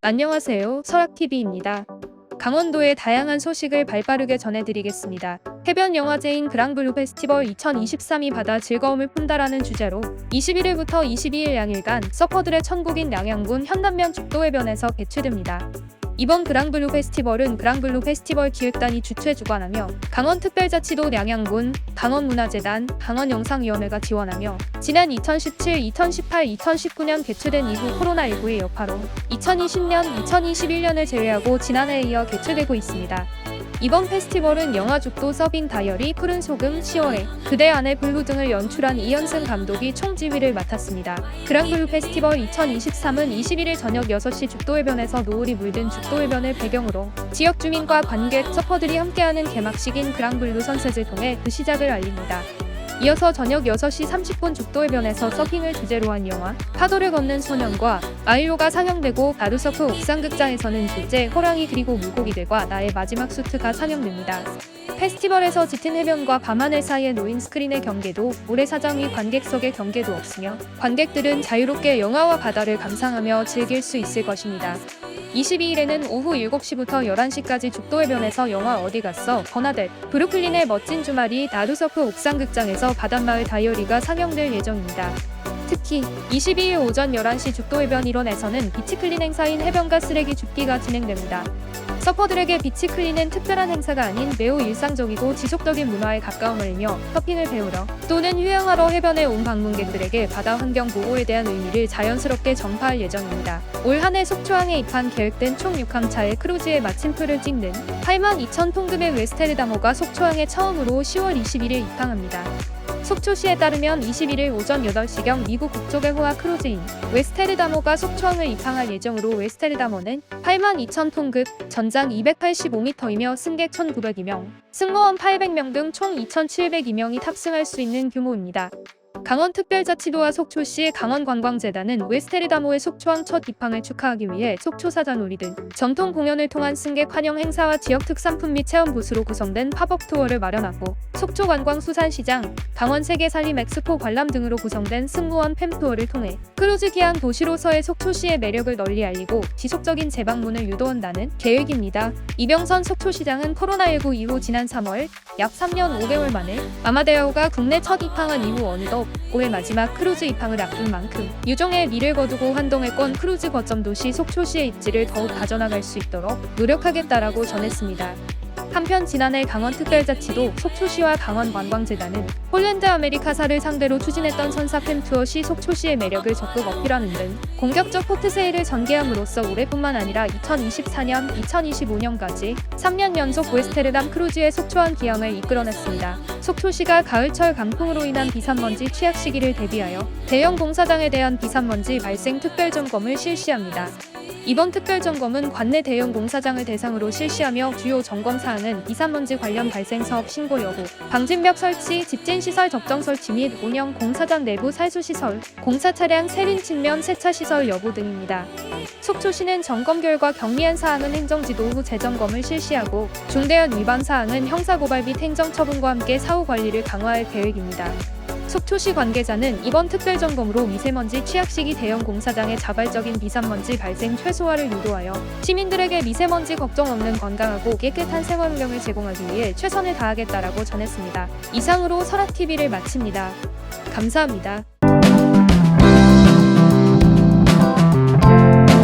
안녕하세요. 설악TV입니다. 강원도의 다양한 소식을 발빠르게 전해드리겠습니다. 해변 영화제인 그랑블루 페스티벌 2023이 바다 즐거움을 푼다라는 주제로 21일부터 22일 양일간 서퍼들의 천국인 양양군 현남면 죽도해변에서 개최됩니다. 이번 그랑블루 페스티벌은 그랑블루 페스티벌 기획단이 주최 주관하며 강원특별자치도 양양군, 강원문화재단, 강원영상위원회가 지원하며 지난 2017, 2018, 2019년 개최된 이후 코로나19의 여파로 2020년, 2021년을 제외하고 지난해에 이어 개최되고 있습니다. 이번 페스티벌은 영화 죽도 서빙 다이어리, 푸른 소금, 10월에 그대 안의 블루 등을 연출한 이현승 감독이 총지휘를 맡았습니다. 그랑블루 페스티벌 2023은 21일 저녁 6시 죽도해변에서 노을이 물든 죽도해변을 배경으로 지역 주민과 관객, 서퍼들이 함께하는 개막식인 그랑블루 선셋을 통해 그 시작을 알립니다. 이어서 저녁 6시 30분 죽도해변에서 서핑을 주제로 한 영화 파도를 걷는 소년과 아이로가 상영되고 나루서프 옥상극장에서는 둘째 호랑이 그리고 물고기들과 나의 마지막 수트가 상영됩니다. 페스티벌에서 짙은 해변과 밤하늘 사이에 놓인 스크린의 경계도 모래사장 위 관객석의 경계도 없으며 관객들은 자유롭게 영화와 바다를 감상하며 즐길 수 있을 것입니다. 22일에는 오후 7시부터 11시까지 죽도 해변에서 영화 어디 갔어? 버나뎃, 브루클린의 멋진 주말이 나루서프 옥상극장에서 바닷마을 다이어리가 상영될 예정입니다. 특히 22일 오전 11시 죽도 해변 일원에서는 비치클린 행사인 해변가 쓰레기 줍기가 진행됩니다. 서퍼들에게 비치 클린은 특별한 행사가 아닌 매우 일상적이고 지속적인 문화에 가까움을 이며 서핑을 배우러 또는 휴양하러 해변에 온 방문객들에게 바다 환경 보호에 대한 의미를 자연스럽게 전파할 예정입니다. 올 한 해 속초항에 입한 계획된 총 6항차의 크루즈에 마침표를 찍는 8만 2천 톤급의 웨스테르다모가 속초항에 처음으로 10월 21일 입항합니다. 속초시에 따르면 21일 오전 8시경 미국 국적의 호화 크루즈인 웨스테르다모가 속초항을 입항할 예정으로 웨스테르다모는 8만 2천 톤급, 전장 285m이며 승객 1,902명, 승무원 800명 등 총 2,702명이 탑승할 수 있는 규모입니다. 강원특별자치도와 속초시 강원관광재단은 웨스테르다모의 속초항 첫 입항을 축하하기 위해 속초 사자놀이 등 전통 공연을 통한 승객 환영 행사와 지역 특산품 및 체험 부스로 구성된 팝업 투어를 마련하고 속초 관광수산시장, 강원 세계살림 엑스포 관람 등으로 구성된 승무원 팸 투어를 통해 크루즈 기한 도시로서의 속초시의 매력을 널리 알리고 지속적인 재방문을 유도한다는 계획입니다. 이병선 속초시장은 코로나19 이후 지난 3월 약 3년 5개월 만에 아마데아오가 국내 첫 입항한 이후 어느덧 올해 마지막 크루즈 입항을 앞둔 만큼 유종의 미를 거두고 환동했건 크루즈 거점 도시 속초시의 입지를 더욱 다져나갈 수 있도록 노력하겠다라고 전했습니다. 한편 지난해 강원특별자치도 속초시와 강원관광재단은 폴란드 아메리카사를 상대로 추진했던 선사 팸투어 시 속초시의 매력을 적극 어필하는 등 공격적 포트세일을 전개함으로써 올해뿐만 아니라 2024년, 2025년까지 3년 연속 웨스테르담 크루즈의 속초항 기항을 이끌어냈습니다. 속초시가 가을철 강풍으로 인한 비산먼지 취약 시기를 대비하여 대형 공사장에 대한 비산먼지 발생 특별 점검을 실시합니다. 이번 특별 점검은 관내 대형 공사장을 대상으로 실시하며 주요 점검 사항은 비산먼지 관련 발생 사업 신고 여부, 방진벽 설치, 집진 시설 적정 설치 및 운영 공사장 내부 살수 시설, 공사 차량 세린 측면 세차 시설 여부 등입니다. 속초시는 점검 결과 경미한 사항은 행정지도 후 재점검을 실시하고 중대한 위반 사항은 형사고발 및 행정처분과 함께 사후 관리를 강화할 계획입니다. 속초시 관계자는 이번 특별점검으로 미세먼지 취약 시기 대형 공사장의 자발적인 비산먼지 발생 최소화를 유도하여 시민들에게 미세먼지 걱정 없는 건강하고 깨끗한 생활 환경을 제공하기 위해 최선을 다하겠다라고 전했습니다. 이상으로 설악TV를 마칩니다. 감사합니다.